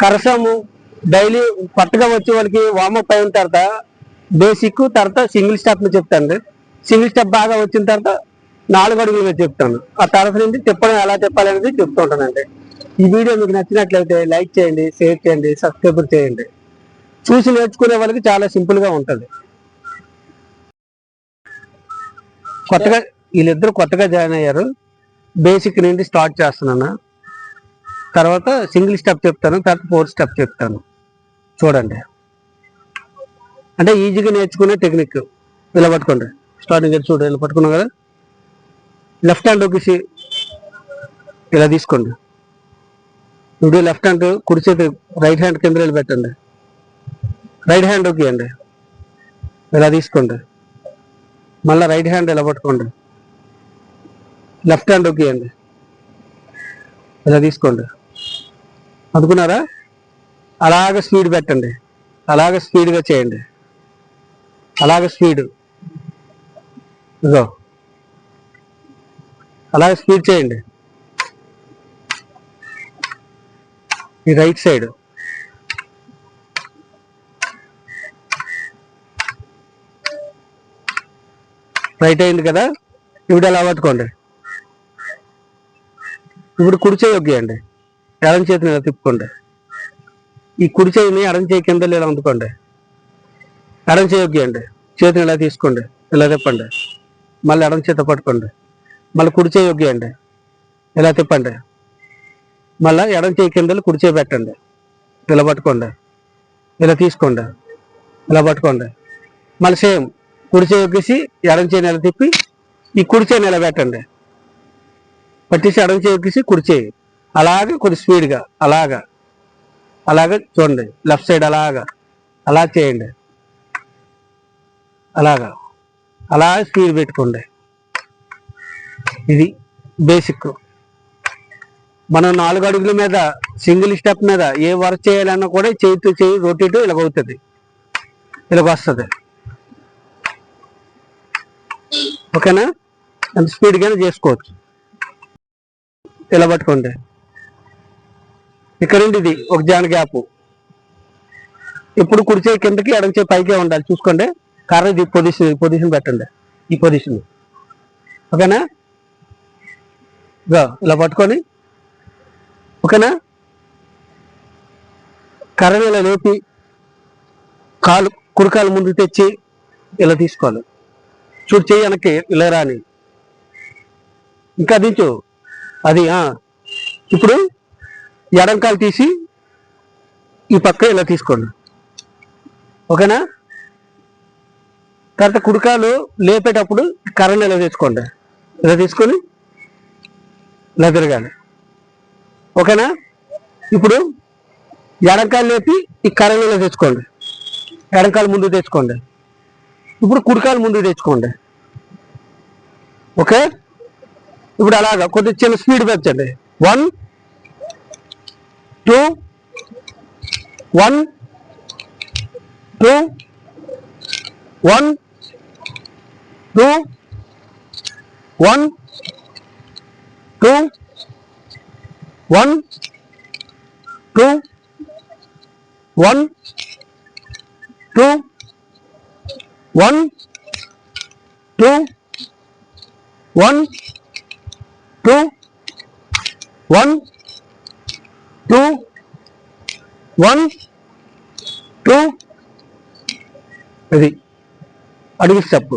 కరసము daily కొత్తగా వచ్చే వాళ్ళకి వామప్ అయిన తర్వాత బేసిక్ తర్వాత సింగిల్ స్టెప్ చెప్తాను. సింగిల్ స్టెప్ బాగా వచ్చిన తర్వాత నాలుగు అడుగులు మీద చెప్తాను. ఆ తర్వాత నుంచి తిప్పడం ఎలా తిప్పాలనేది చెప్తూ ఉంటానండి ఈ వీడియో మీకు నచ్చినట్లయితే లైక్ చేయండి షేర్ చేయండి సబ్స్క్రైబ్ చేయండి. చూసి నేర్చుకునే వాళ్ళకి చాలా సింపుల్గా ఉంటుంది. కొత్తగా వీళ్ళిద్దరు కొత్తగా జాయిన్ అయ్యారు. బేసిక్ నుండి స్టార్ట్ చేస్తున్నాను. తర్వాత సింగిల్ స్టెప్ చెప్తాను తర్వాత ఫోర్ స్టెప్ చెప్తాను. చూడండి. అంటే ఈజీగా నేర్చుకునే టెక్నిక్. ఇలా పట్టుకోండి. స్టార్టింగ్ చూడండి ఇలా పట్టుకున్నాం కదా. లెఫ్ట్ హ్యాండ్ ఒకసి ఇలా తీసుకోండి. ఇప్పుడు లెఫ్ట్ హ్యాండ్ కుడి చేతి రైట్ హ్యాండ్ కింద వెళ్ళి పెట్టండి. రైట్ హ్యాండ్ ఒకేయండి ఇలా తీసుకోండి. మళ్ళీ రైట్ హ్యాండ్ ఇలా పట్టుకోండి. లెఫ్ట్ హ్యాండ్ ఒకేయండి ఇలా తీసుకోండి. అందుకున్నారా అలాగ స్పీడ్ పెట్టండి. అలాగ స్పీడ్గా చేయండి. అలాగ స్పీడ్ ఇదో అలాగ స్పీడ్ చేయండి. ఈ రైట్ సైడ్ రైట్ అయింది కదా? ఇప్పుడు ఎలా పట్టుకోండి. ఇప్పుడు కుడి చేయి ఒగ్గేయండి ఎడం చేతిని ఇలా తిప్పుకోండి. ఈ కుడి చేయిని ఎడం చేయి కింద ఇలా అందుకోండి ఎడం చేయి చేతిని ఇలా తీసుకోండి. ఇలా తిప్పండి. మళ్ళీ ఎడం చేత పట్టుకోండి. మళ్ళీ కుడి చేయి ఒగ్గేయండి. ఇలా తిప్పండి. మళ్ళీ ఎడం చేయి కింద కుడి చేయి పెట్టండి. ఇలా పట్టుకోండి. ఇలా తీసుకోండి. ఇలా పట్టుకోండి. మళ్ళీ సేమ్ కుడి చేయి ఒగ్గేసి ఎడం చేయి నెల తిప్పి ఈ కుడి చేయి ఇలా పెట్టండి. పట్టేసి ఎడం చేయి ఒగ్గేసి కుడి చేయి. అలాగే కొద్ది స్పీడ్గా అలాగా. అలాగే చూడండి లెఫ్ట్ సైడ్ అలాగా. అలా చేయండి. అలాగా. అలా స్పీడ్ పెట్టుకోండి. ఇది బేసిక్ మనం నాలుగు అడుగుల మీద సింగిల్ స్టెప్ మీద ఏ వర్క్ చేయాలన్నా కూడా చేతితో చేయి రొటేట్ ఇలాగవుతుంది అవుతుంది. వస్తుంది. ఓకేనా? అంత స్పీడ్గానే చేసుకోవచ్చు. ఇలా పట్టుకోండి. ఇక్కడ ఇది ఒక జాన్ గ్యాప్. ఇప్పుడు కుడిచే కిందకి ఎడంచే పైకే ఉండాలి. చూసుకోండి. కర్ర ఇది పొజిషన్ పొజిషన్ పెట్టండి. ఈ పొజిషన్. ఓకేనా? ఇగో ఇలా పట్టుకొని. ఓకేనా? కర్రని ఇలా లేపి కాలు కుడికాలు ముందు తెచ్చి ఇలా తీసుకోవాలి. చూడు చెయ్యి వెనక్కి ఇలా రాని. ఇంకా దించు. అది ఆ. ఇప్పుడు ఎడంకాలు తీసి ఈ పక్క ఇలా తీసుకోండి. ఓకేనా? తర్వాత కుడికాలు లేపేటప్పుడు కర్రలు ఇలా తీసుకోండి. ఇలా తీసుకొని ఇలా తిరగాలి. ఓకేనా? ఇప్పుడు ఎడంకాలు లేపి ఈ కర్రలు ఇలా తెచ్చుకోండి ఎడంకాలు ముందు తెచ్చుకోండి ఇప్పుడు కుడికాలు ముందు తెచ్చుకోండి ఓకే? ఇప్పుడు అలాగా కొద్దిగా చిన్న స్పీడ్ పెంచండి. One two one two one two one two one two one two one two one two one two one two. ఇది అడుగు స్టెప్.